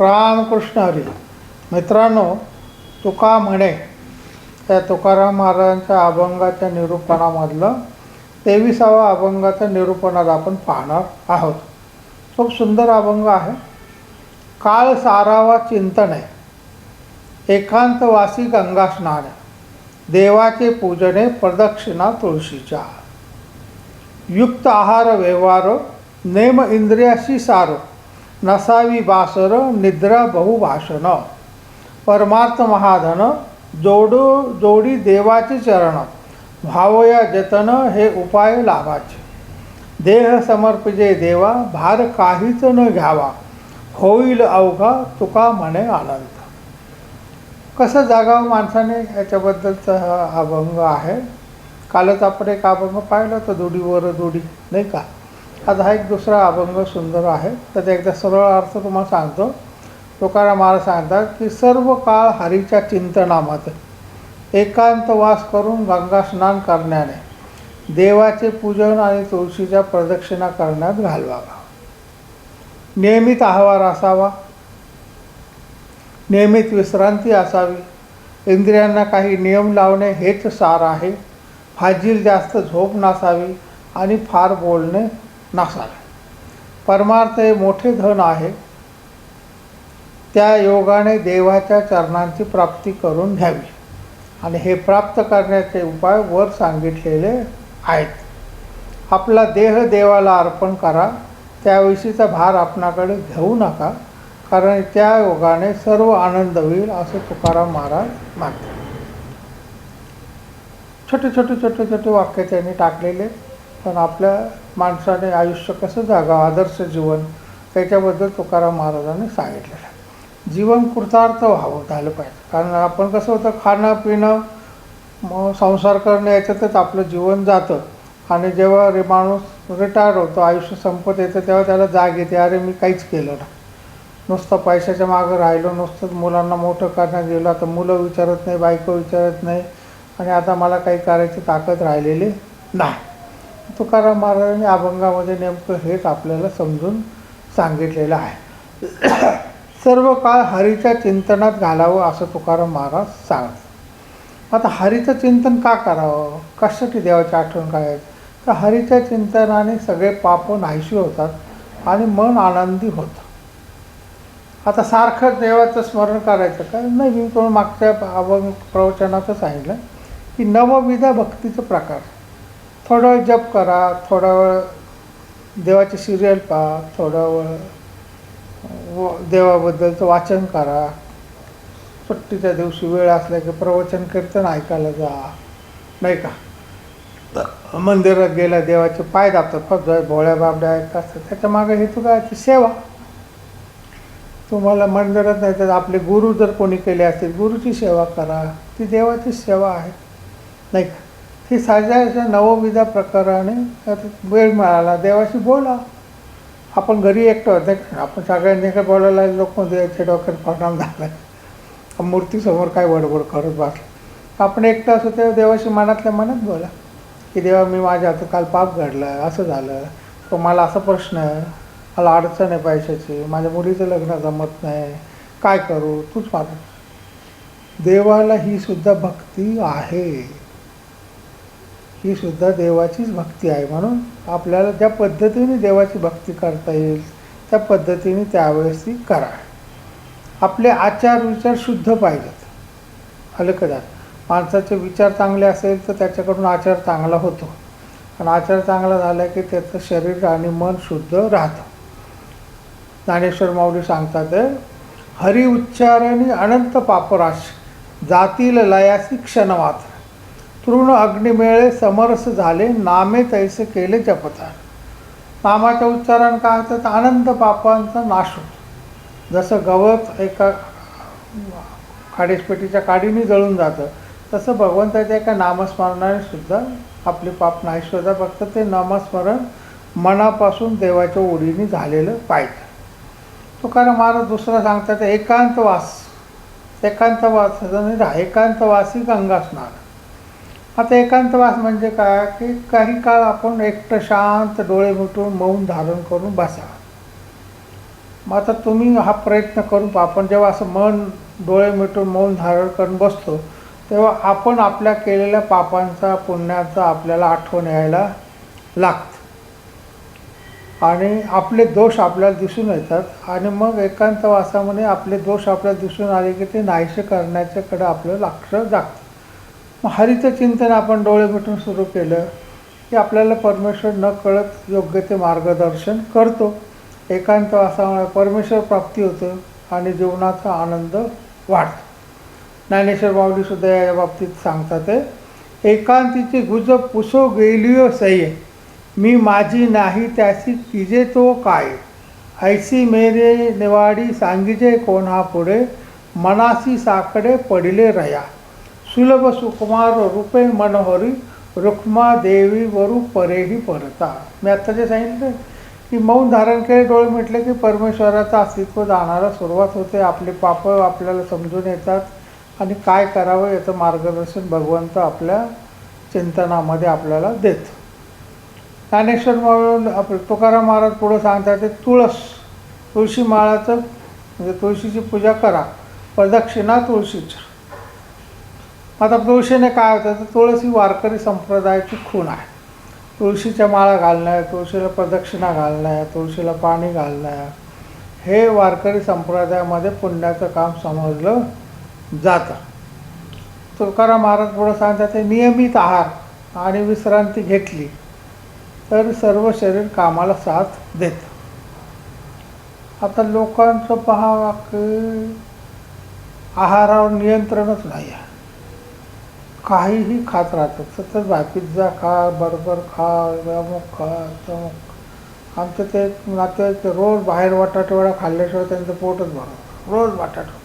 रामकृष्ण हरी. मित्रांनो तुका म्हणे त्या तुकाराम महाराजांच्या अभंगाच्या निरूपणामधलं तेविसावा अभंगाचं निरूपणात आपण पाहणार आहोत. खूप सुंदर अभंग आहे. काळ सारावा चिंतन आहे एकांतवासी गंगा स्नान देवाचे पूजने प्रदक्षिणा तुळशीच्या. युक्त आहार व्यवहार नेम इंद्रियाशी सारो नसावी बासर निद्रा बहुभाषण. परमार्थ महाधन जोडू जोडी देवाचे चरण. भावया जतन हे उपाय लाभाचे. देह समर्पिजे देवा भार काहीच न घ्यावा. होईल अवघा तुका म्हणे आनंद. कसं जागावं माणसाने? याच्याबद्दलचा हा अभंग आहे. कालच आपण एक अभंग पाहिला तर दुडीवर दुडी नाही का? आता हा एक दुसरा अभंग सुंदर आहे. त्याचा एकदा सरळ अर्थ तुम्हाला सांगतो. तुकाराम महाराज सांगतात की सर्व काळ हरीच्या चिंतनामध्ये एकांतवास करून गंगा स्नान करण्याने देवाचे पूजन आणि तुळशीच्या प्रदक्षिणा करण्यात घालवावा. नियमित आहार असावा. नियमित विश्रांती असावी. इंद्रियांना काही नियम लावणे हेच सार आहे. फाजील जास्त झोप नसावी आणि फार बोलणे नसावे परमार्थ हे मोठे धन आहे. त्या योगाने देवाच्या चरणांची प्राप्ती करून घ्यावी. आणि हे प्राप्त करण्याचे उपाय वर सांगितलेले आहेत. आपला देह देवाला अर्पण करा. त्याविषयीचा भार आपणाकडे घेऊ नका. कारण त्या योगाने सर्व आनंद होईल असं तुकाराम महाराज मानतात. छोटे छोटे छोटे छोटे वाक्य त्यांनी टाकलेले पण आपल्या माणसाने आयुष्य कसं जागावं आदर्श जीवन त्याच्याबद्दल तुकाराम महाराजांनी सांगितलेलं आहे. जीवन कृतार्थ व्हावं झालं पाहिजे. कारण आपण कसं होतं खाणं पिणं मग संसार करणं याच्यातच आपलं जीवन जातं. आणि जेव्हा रे माणूस रिटायर होतो आयुष्य संपत येतं तेव्हा त्याला जाग येते अरे मी काहीच केलं ना नुसतं पैशाच्या मागं राहिलो नुसतंच मुलांना मोठं करण्यात गेलं आता मुलं विचारत नाही बायको विचारत नाही आणि आता मला काही करायची ताकद राहिलेली नाही. तुकाराम महाराजांनी अभंगामध्ये नेमकं हेच आपल्याला समजून सांगितलेलं आहे. सर्व काळ हरीच्या चिंतनात घालावं असं तुकाराम महाराज सांगत आता हरीचं चिंतन का करावं? कशासाठी देवाची आठवण काय तर हरीच्या चिंतनाने सगळे पाप नाहीशी होतात आणि मन आनंदी होतं. आता सारखं देवाचं स्मरण करायचं का नाही मी तुम्हाला मागच्या अभंग प्रवचनाचं सांगितलं की नवविधा भक्तीचं प्रकार. थोडा वेळ जप करा थोडा वेळ देवाची सिरियल पहा थोडा वेळ व देवाबद्दलचं वाचन करा. सुट्टीच्या दिवशी वेळ असल्या की प्रवचन कीर्तन ऐकायला जा. नाही का? मंदिरात गेल्या देवाचे पाय दाबतात. फक्त भोळ्या बाबड्या ऐकतात त्याच्यामागे हेतू काय ती सेवा. तुम्हाला मंदिरात नाही तर आपले गुरु जर कोणी केले असतील गुरुची सेवा करा. ती देवाची सेवा आहे. नाही का? की साध्या नवविधा प्रकाराने वेळ मिळाला. देवाशी बोला. आपण घरी एकटं होते आपण सगळ्यांनी काय बोलायला लोक देवाच्या डॉक्टर परिणाम झाला मूर्तीसमोर काय बडबड करत बसलं? आपण एकटं असं तेव्हा देवाशी मनातल्या मनात बोला. की देवा मी माझ्या आता काल पाप घडलं. असं झालं. तो मला असा प्रश्न आहे. मला अडचण आहे पैशाची. माझ्या मुलीचं लग्न जमत नाही. काय करू? तूच माझं देवाला ही सुद्धा भक्ती आहे. ही सुद्धा देवाचीच भक्ती आहे. म्हणून आपल्याला ज्या पद्धतीने देवाची भक्ती करता येईल त्या पद्धतीने त्यावेळेस ती करा. आपले आचार विचार शुद्ध पाहिजेत. आलं माणसाचे विचार चांगले असेल तर त्याच्याकडून आचार चांगला होतो. आणि आचार चांगला झाला की त्याचं शरीर आणि मन शुद्ध राहतं. ज्ञानेश्वर माऊली सांगतात हरि उच्चाराने अनंत पापराश जातील लयासी क्षणवात. तृण अग्निमेळे समरस झाले नामे तैसे केले जपता नामाच्या उच्चारण काय होतं तर आनंद पापांचा नाश होतो. जसं गवत एका काडीसपेटीच्या काडीने जळून जातं तसं भगवंताच्या एका नामस्मरणाने सुद्धा आपले पाप नाही शोधा फक्त ते नामस्मरण मनापासून देवाच्या ओढीने झालेलं पाहिजे. तुकाराम महाराज दुसरा सांगतात एकांतवास. एकांतवास राहा एकांतवासी गंगा स्नान आता एकांतवास म्हणजे काय? की काही काळ आपण एकटं शांत डोळे मिटून मौन धारण करून बसा. मग आता तुम्ही हा प्रयत्न करून आपण जेव्हा असं मन डोळे मिटून मौन धारण करून बसतो तेव्हा आपण आपल्या केलेल्या पापांचा पुण्याचा आपल्याला आठवण यायला लागतं. आणि आपले दोष आपल्याला दिसून येतात. आणि मग एकांतवासामध्ये आपले दोष आपल्याला दिसून आले की ते नाहीसे करण्याच्याकडे आपलं लक्ष जागतं. मग हरित चिंतन आपण डोळे मिटून सुरू केलं की आपल्याला परमेश्वर न कळत योग्य ते मार्गदर्शन करतो. एकांत एकांतवासामुळे परमेश्वर प्राप्ती होतं आणि जीवनाचा आनंद वाढतो. ज्ञानेश्वर माऊलीसुद्धा या बाबतीत सांगतात एकांतीची गुज पुसो गेलियो सय. मी माझी नाही त्याची किजे तो काय? ऐसी मेरे निवाडी सांगिजे कोणा पुढे मनासी साकडे पडिले रया. सुलभ सुकुमार रूपे मनोहरी रुक्मा देवी वरू परेही परता. मी आत्ता जे सांगितलं की मौन धारण केले डोळे म्हटले की परमेश्वराचं अस्तित्व जाणारा सुरुवात होते. आपले पाप आपल्याला समजून येतात आणि काय करावं याचं मार्गदर्शन भगवंत आपल्या चिंतनामध्ये आपल्याला देतो. ज्ञानेश्वर म्हणून आपलं तुकाराम महाराज पुढं सांगतात ते तुळस तुळशी माळाचं म्हणजे तुळशीची पूजा करा. प्रदक्षिणा तुळशीची आता तुळशीने काय होतं तर तुळस ही वारकरी संप्रदायाची खूण आहे. तुळशीच्या माळा घालणं तुळशीला प्रदक्षिणा घालणं तुळशीला पाणी घालणं हे वारकरी संप्रदायामध्ये पुण्याचं काम समजलं जातं. तुकाराम महाराज पुढं सांगतात ते नियमित आहार आणि विश्रांती घेतली तर सर्व शरीर कामाला साथ देतं. आता लोकांचं पहा की आहारावर नियंत्रणच नाही आहे काहीही खात राहतात. सतत बा पिझ्झा खा बर्गर खा अमुक खा तमुक आमचं ते नातेवाईक रोज बाहेर बटाटेवडा खाल्ल्याशिवाय त्यांचं पोटच भरत रोज बटाटा.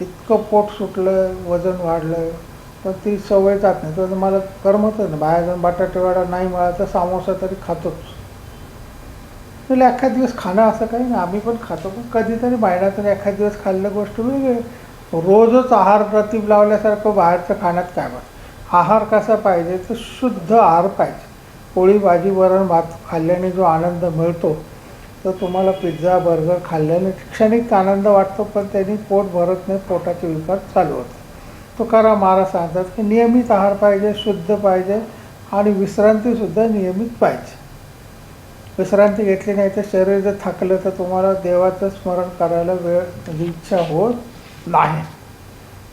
इतकं पोट सुटलं वजन वाढलं पण ती सवय जात नाही. तर मला करमतच नाही. बाहेर जाऊन बटाटेवाडा नाही मिळाला तर सामोसा तरी खातोच. म्हणजे एखाद दिवस खाणं असं काही नाही. आम्ही पण खातो. पण कधीतरी महिन्यातून एखाद दिवस खाल्लं गोष्ट वेगळी. रोजच आहार प्रतिब लावल्यासारखं बाहेरचं खाण्यात काय बस? आहार कसा पाहिजे? तर शुद्ध आहार पाहिजे. पोळी भाजी वरण भात खाल्ल्याने जो आनंद मिळतो तर तुम्हाला पिझ्झा बर्गर खाल्ल्याने क्षणिक आनंद वाटतो पण त्यांनी पोट भरत नाही पोटाचे विकार चालू होते तुकाराम महाराज सांगतात की नियमित आहार पाहिजे शुद्ध पाहिजे आणि विश्रांतीसुद्धा नियमित पाहिजे. विश्रांती घेतली नाही तर शरीर जर थकलं तर तुम्हाला देवाचं स्मरण करायला वेळ म्हणजे इच्छा होत नाही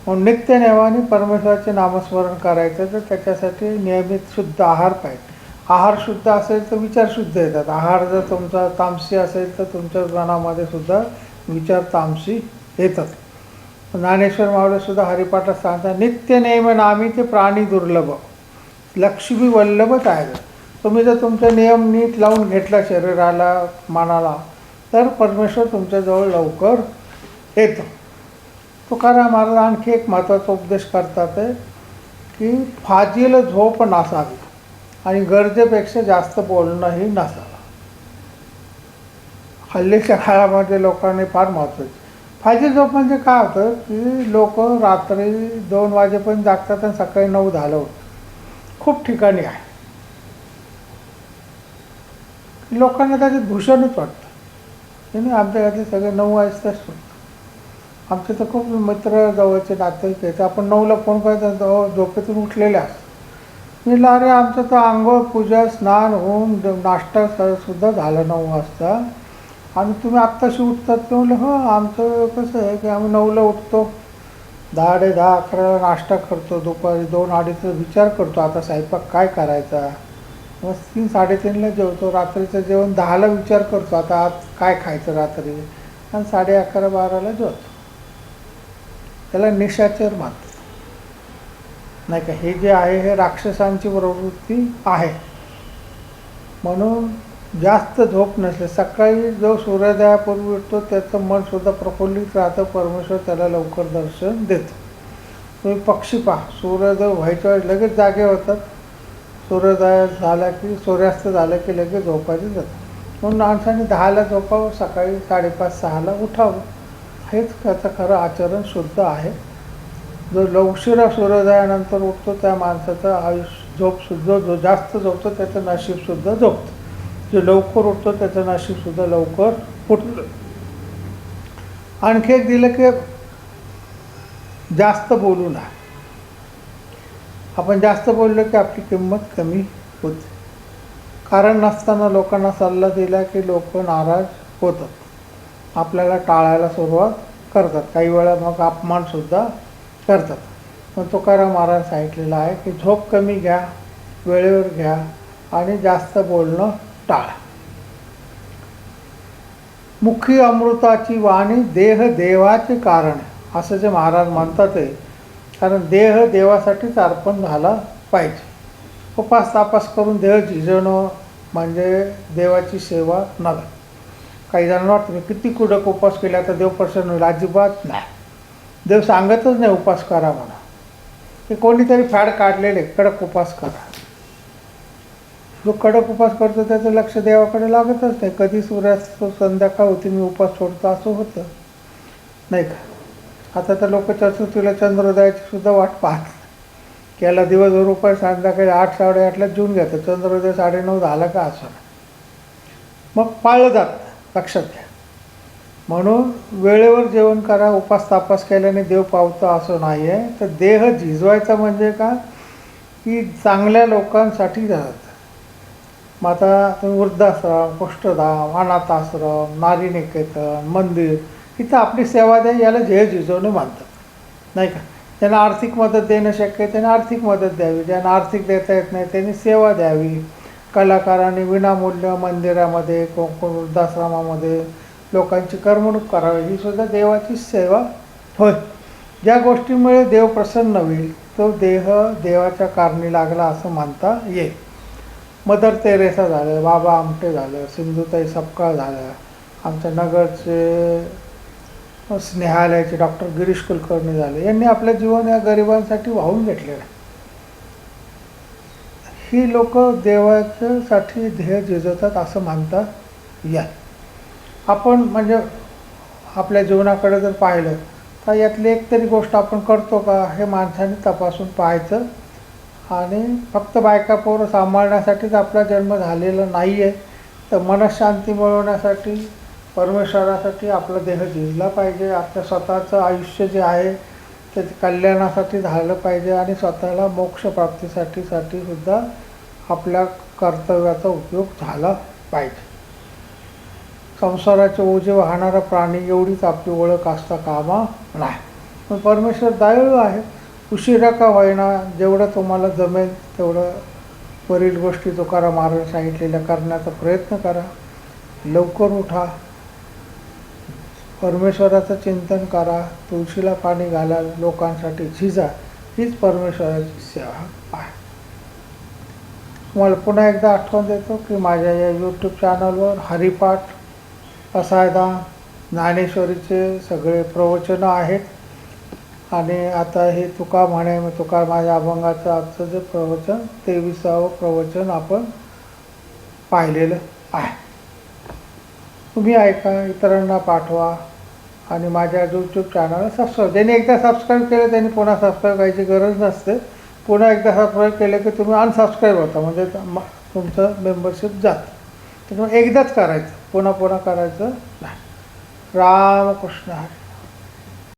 म्हणून नित्य नेवाने परमेश्वराचे नामस्मरण करायचं तर त्याच्यासाठी नियमित शुद्ध आहार पाहिजे. आहार शुद्ध असेल तर विचार शुद्ध येतात. आहार जर तुमचा तामसी असेल तर तुमच्या मनामध्ये सुद्धा विचार तामसी येतात. ज्ञानेश्वर मावळेसुद्धा हरिपाठात सांगतात नित्य नेम नामी ते प्राणी दुर्लभ. लक्ष्मी वल्लभच आहे तुम्ही जर तुमचा नियम नीट लावून घेतला शरीराला मनाला तर परमेश्वर तुमच्याजवळ लवकर येतो. तुकाराम महाराज आणखी एक महत्त्वाचा उपदेश करतात आहे की फाजील झोप नसावी आणि गरजेपेक्षा जास्त बोलणंही नसावं. हल्लीच्या काळामध्ये लोकांनी फार महत्त्वाचे फाजील झोप म्हणजे काय होतं की लोक रात्री दोन वाजेपर्यंत जागतात आणि सकाळी नऊ झालं होतं. खूप ठिकाणी आहे. लोकांना त्याचे भूषणच वाटतं. नाही आमच्या घरातले सगळे नऊ वाजताच सुटतात आमचे तर खूप मित्र जवळचे नातेवाईक आहेत आपण नऊला फोन करायचा झोपेतून उठलेल्या. म्हटलं अरे आमचं तर आंघोळ पूजा स्नान होऊन नाश्ता सुद्धा झाला नऊ वाजता. आणि तुम्ही आत्ताशी उठतात ते म्हटलं हो आमचं कसं आहे की आम्ही नऊला उठतो. दहा डे दहा अकराला नाश्ता करतो दुपारी दोन अडीचचा विचार करतो आता स्वयंपाक काय करायचा? मग तीन साडेतीनला जेवतो रात्रीचं जेवण दहाला विचार करतो आता आज काय खायचं रात्री? आणि साडे अकरा बाराला जेवतो. त्याला निशाचर मानतात. नाही का? हे जे आहे हे राक्षसांची प्रवृत्ती आहे. म्हणून जास्त झोप नसले सकाळी जो सूर्योदयापूर्वी उठतो त्याचं मनसुद्धा प्रफुल्लित राहतं. परमेश्वर त्याला लवकर दर्शन देतो. तुम्ही पक्षी पहा. सूर्योदय व्हायच्या लगेच जागे होतात. सूर्योदय झाला की सूर्यास्त झाला की लगेच झोपायचे जातात. म्हणून माणसाने दहाला झोपावं सकाळी साडेपाच सहाला उठावं. हेच त्याचं खरं आचरण शुद्ध आहे. जो लवशिरा सूर्योदयानंतर उठतो त्या माणसाचं आयुष्य झोपसुद्धा जो जास्त झोपतो त्याचं नशीबसुद्धा झोपतं. जे लवकर उठतो त्याचं नशीबसुद्धा लवकर उठलं आणखी एक दिलं की जास्त बोलू नये आपण जास्त बोललो की आपली किंमत कमी होते. कारण नसताना लोकांना सल्ला दिला की लोक नाराज होतात. आपल्याला टाळायला सुरुवात करतात. काही वेळा मग अपमानसुद्धा करतात. पण तुकाराम महाराज सांगितलेलं आहे की झोप कमी घ्या वेळेवर घ्या आणि जास्त बोलणं टाळा. मुखी अमृताची वाणी देह देवाचे कारण असं जे महाराज म्हणतात आहे कारण देह देवासाठीच अर्पण झाला पाहिजे. उपास तापास करून देह झिजणं म्हणजे देवाची सेवा नव्हे काही जणांना वाटतं मी किती कुडक उपवास केला तर देव प्रसन्न होईल? अजिबात नाही. देव सांगतच नाही उपवास करा म्हणा. ते कोणीतरी फॅड काढलेले कडक उपवास करा. जो कडक उपवास करतो त्याचं लक्ष देवाकडे लागतच नाही. कधी सूर्यास्त संध्याकाळ होती मी उपवास सोडतो असं होतं. नाही का? आता तर लोक चतुर्थीला चंद्रोदयाची सुद्धा वाट पाहत केला दिवसभर उपाय संध्याकाळी आठ साडेआठला जून घेतं चंद्रोदय साडेनऊ झाला का असं. मग पाळलं जातं. लक्षात घ्या. म्हणून वेळेवर जेवण करा उपास तापास केल्याने देव पावतं असं नाही आहे तर देह झिजवायचा म्हणजे का? की चांगल्या लोकांसाठी जातात मग आता तुम्ही वृद्धाश्रम कुष्ठधाम अनाथाश्रम नारीनिकेतन निकेतन मंदिर इथं आपली सेवा द्या याला ध्येय झिजवणे मानतात. नाही का? ज्यांना आर्थिक मदत देणं शक्य आहे त्यांना आर्थिक मदत द्यावी. ज्यांना आर्थिक देता येत नाही त्यांनी सेवा द्यावी. कलाकारांनी विनामूल्य मंदिरामध्ये कोण वृद्धाश्रमामध्ये लोकांची करमणूक करावी ही सुद्धा देवाची सेवा होय. ज्या गोष्टीमुळे देव प्रसन्न होईल तो देह देवाच्या कारणी लागला असं मानता येईल मदर तेरेसा झालं बाबा आमटे झालं सिंधुताई सपकाळ झालं. आमच्या नगरचे स्नेहालयाचे डॉक्टर गिरीश कुलकर्णी झाले. यांनी आपलं जीवन या गरिबांसाठी वाहून घेतलेलं आहे. ही लोक देवाच्यासाठी ध्येय झिजवतात असं मानता या. आपण म्हणजे आपल्या जीवनाकडे जर पाहिलं तर यातली एक तरी गोष्ट आपण करतो का हे माणसाने तपासून पाहायचं. आणि फक्त बायका पोरं सांभाळण्यासाठीच आपला जन्म झालेला नाही आहे तर मनशांती मिळवण्यासाठी परमेश्वरासाठी आपला देह झिजला पाहिजे. आपलं स्वतःचं आयुष्य जे आहे ते कल्याणासाठी झालं पाहिजे आणि स्वतःला मोक्षप्राप्तीसाठी साठी सुद्धा आपल्या कर्तव्याचा उपयोग झाला पाहिजे. संसाराचे ओझे वाहणारा प्राणी एवढीच आपली ओळख असता कामा नाही. पण परमेश्वर दयाळू आहे. उशिरा का होईना जेवढं तुम्हाला जमेल तेवढं वरील गोष्टी तुकाराम महाराज सांगितलेल्या करण्याचा प्रयत्न करा. लवकर उठा. परमेश्वराचं चिंतन करा तुळशीला पाणी घाला लोकांसाठी झिजा हीच परमेश्वराची सेवा आहे. मला पुन्हा एकदा आठवण देतो की माझ्या या यूट्यूब चॅनलवर हरिपाठ असायदा ज्ञानेश्वरीचे सगळे प्रवचनं आहेत. आणि आता हे तुका म्हणे मग तुका माझ्या अभंगाचं आजचं जे प्रवचन तेविसावं प्रवचन आपण पाहिलेलं आहे. तुम्ही ऐका इतरांना पाठवा. आणि माझ्या यूट्यूब चॅनलला सबस्क्राईब ज्यांनी एकदा सबस्क्राईब केलं त्यांनी पुन्हा सबस्क्राईब करायची गरज नसते. पुन्हा एकदा सबस्क्राईब केलं की तुम्ही अनसबस्क्राईब होता म्हणजे तुमचं मेंबरशिप जातं. त्याच्यामुळे एकदाच करायचं. पुन्हा पुन्हा करायचं नाही. रामकृष्ण हरी.